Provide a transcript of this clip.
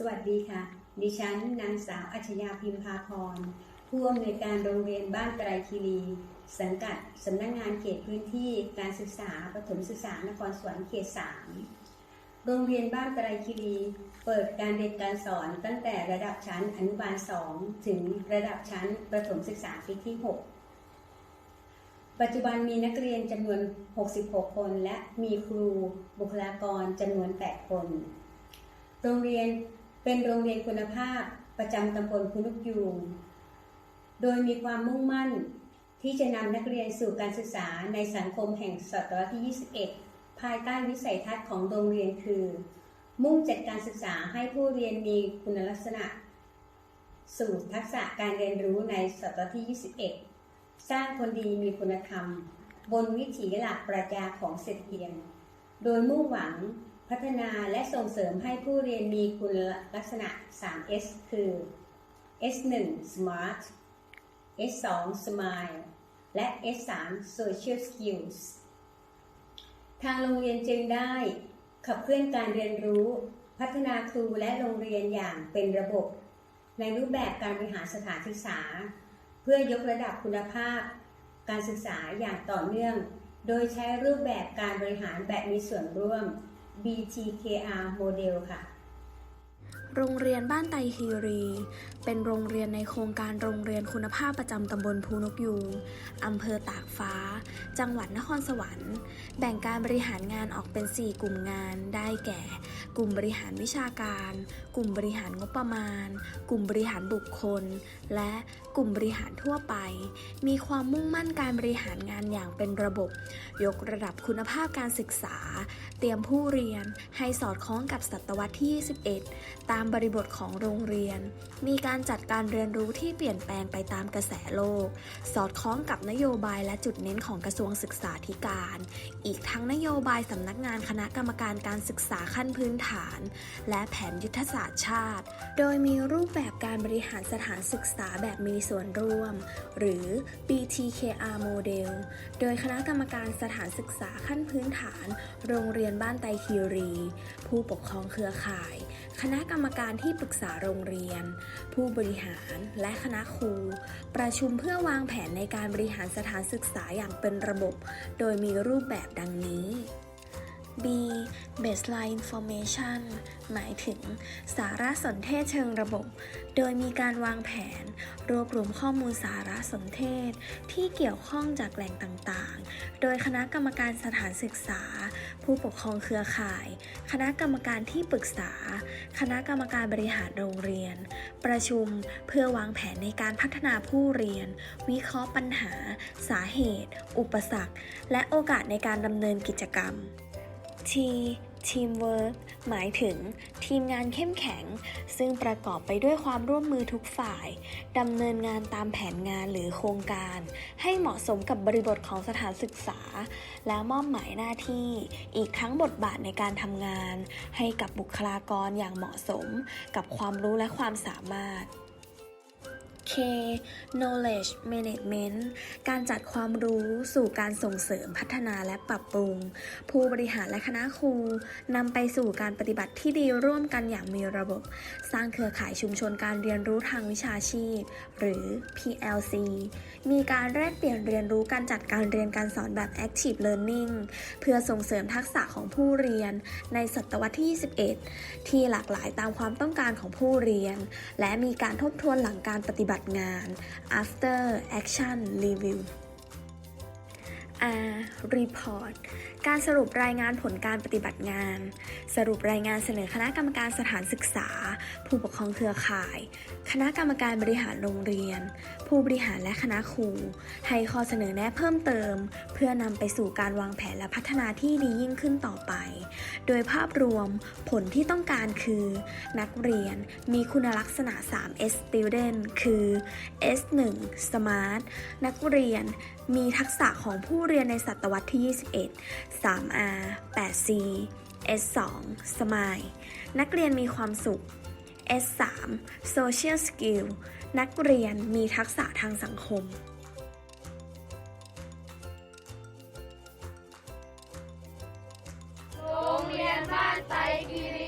สวัสดีค่ะ ดิฉันนางสาวอัชยาพิมพาพร ผู้อำนวยการโรงเรียนบ้านไตรคีรี สังกัดสำนักงานเขตพื้นที่การศึกษาประถมศึกษานครสวรรค์เขต3โรงเรียนบ้านไตรคีรี เปิดการเรียนการสอนตั้งแต่ระดับชั้นอนุบาล 2 ถึงระดับชั้นประถมศึกษาปีที่ 6 ปัจจุบันมีนักเรียนจำนวน 66 คน และมีครูบุคลากรจำนวน 8 คน โรงเรียน เป็นโรงเรียนคุณภาพประจำตำบลพุนุกยูง โดยมีความมุ่งมั่นที่จะนำนักเรียนสู่การศึกษาในสังคมแห่งศตวรรษที่ 21 ภายใต้วิสัยทัศน์ของโรงเรียนคือ มุ่งจัดการศึกษาให้ผู้เรียนมีคุณลักษณะ สู่ทักษะการเรียนรู้ในศตวรรษที่ 21 สร้างคนดีมีคุณธรรม บนวิถีหลักปรัชญาของเศรษฐกิจโดยมุ่งหวัง พัฒนาและส่งเสริมให้ผู้เรียนมีคุณลักษณะ 3S คือ S1 Smart S2 Smile และ S3 Social Skills ทางโรงเรียนจึงได้ขับเคลื่อนการเรียนรู้ พัฒนาครูและโรงเรียนอย่างเป็นระบบ ในรูปแบบการบริหารสถานศึกษา เพื่อยกระดับคุณภาพ การศึกษาอย่างต่อเนื่อง โดยใช้รูปแบบการบริหารแบบมีส่วนร่วม BTKR model ค่ะ โรงเรียนบ้านไตรคีรี เป็นโรงเรียนในโครงการโรงเรียนคุณภาพประจำตำบลภูนกยูงอำเภอตากฟ้า จังหวัดนครสวรรค์ แบ่งการบริหารงานออกเป็น 4 กลุ่มงาน ได้แก่ กลุ่มบริหารวิชาการ กลุ่มบริหารงบประมาณ กลุ่มบริหารบุคคล และกลุ่มบริหารทั่วไป มีความมุ่งมั่นการบริหารงานอย่างเป็นระบบ ยกระดับคุณภาพการศึกษา เตรียมผู้เรียนให้สอดคล้องกับศตวรรษที่ 21 ตามบริบทของโรงเรียน มีการจัดการเรียนรู้ที่เปลี่ยนแปลงไปตามกระแสโลก สอดคล้องกับนโยบายและจุดเน้นของกระทรวงศึกษาธิการ อีกทั้งนโยบายสำนักงานคณะกรรมการการศึกษาขั้นพื้นฐาน และแผนยุทธศาสตร์ชาติ โดยมีรูปแบบการบริหารสถานศึกษาแบบมีส่วนร่วม หรือ BTKR โมเดลโดยคณะกรรมการสถานศึกษาขั้นพื้นฐาน โรงเรียนบ้านไตคีรี ผู้ปกครองเครือข่าย คณะกรรมการที่ปรึกษาโรงเรียน ผู้บริหารและคณะครู ประชุมเพื่อวางแผนในการบริหารสถานศึกษาอย่างเป็นระบบ โดยมีรูปแบบดังนี้ B baseline information หมายถึงสารสนเทศเชิงระบบ โดยมีการวางแผน รวบรวมข้อมูลสารสนเทศ ที่เกี่ยวข้องจากแหล่งต่างๆ โดยคณะกรรมการสถานศึกษา ผู้ปกครองเครือข่าย คณะกรรมการที่ปรึกษา คณะกรรมการบริหารโรงเรียน ประชุมเพื่อวางแผนในการพัฒนาผู้เรียน วิเคราะห์ปัญหา สาเหตุ อุปสรรค และโอกาสในการดำเนินกิจกรรม T Teamwork หมายถึงทีมงานเข้มแข็ง ซึ่งประกอบไปด้วยความร่วมมือทุกฝ่ายดำเนินงานตามแผนงานหรือโครงการ ให้เหมาะสมกับบริบทของสถานศึกษา และมอบหมายหน้าที่ อีกทั้งบทบาทในการทำงาน ให้กับบุคลากรอย่างเหมาะสม กับความรู้และความสามารถ K knowledge management การจัดความรู้สู่การส่งเสริมพัฒนาและปรับปรุง ผู้บริหารและคณะครูนำไปสู่การปฏิบัติที่ดีร่วมกันอย่างมีระบบ สร้างเครือข่ายชุมชนการเรียนรู้ทางวิชาชีพ หรือ PLC มีการแลกเปลี่ยนเรียนรู้การจัดการเรียนการสอนแบบ active learning เพื่อส่งเสริมทักษะของผู้เรียนในศตวรรษที่ 21 ที่หลากหลายตามความต้องการของผู้เรียน และมีการทบทวนหลังการปฏิบัติงาน after action review R report การสรุปรายงานผลการปฏิบัติงาน สรุปรายงานเสนอคณะกรรมการสถานศึกษา ผู้ปกครองเครือข่าย คณะกรรมการบริหารโรงเรียน ผู้บริหารและคณะครู ให้ข้อเสนอแนะเพิ่มเติม เพื่อนำไปสู่การวางแผนและพัฒนาที่ดียิ่งขึ้นต่อไป โดยภาพรวมผลที่ต้องการคือ นักเรียนมีคุณลักษณะ 3S student คือ S1 Smart นักเรียนมีทักษะของผู้เรียนในศตวรรษที่ 21 3R 8C S2 Smile นักเรียนมีความสุข S3 Social Skill นักเรียนมีทักษะทางสังคมโรงเรียนบ้านไตรคีรี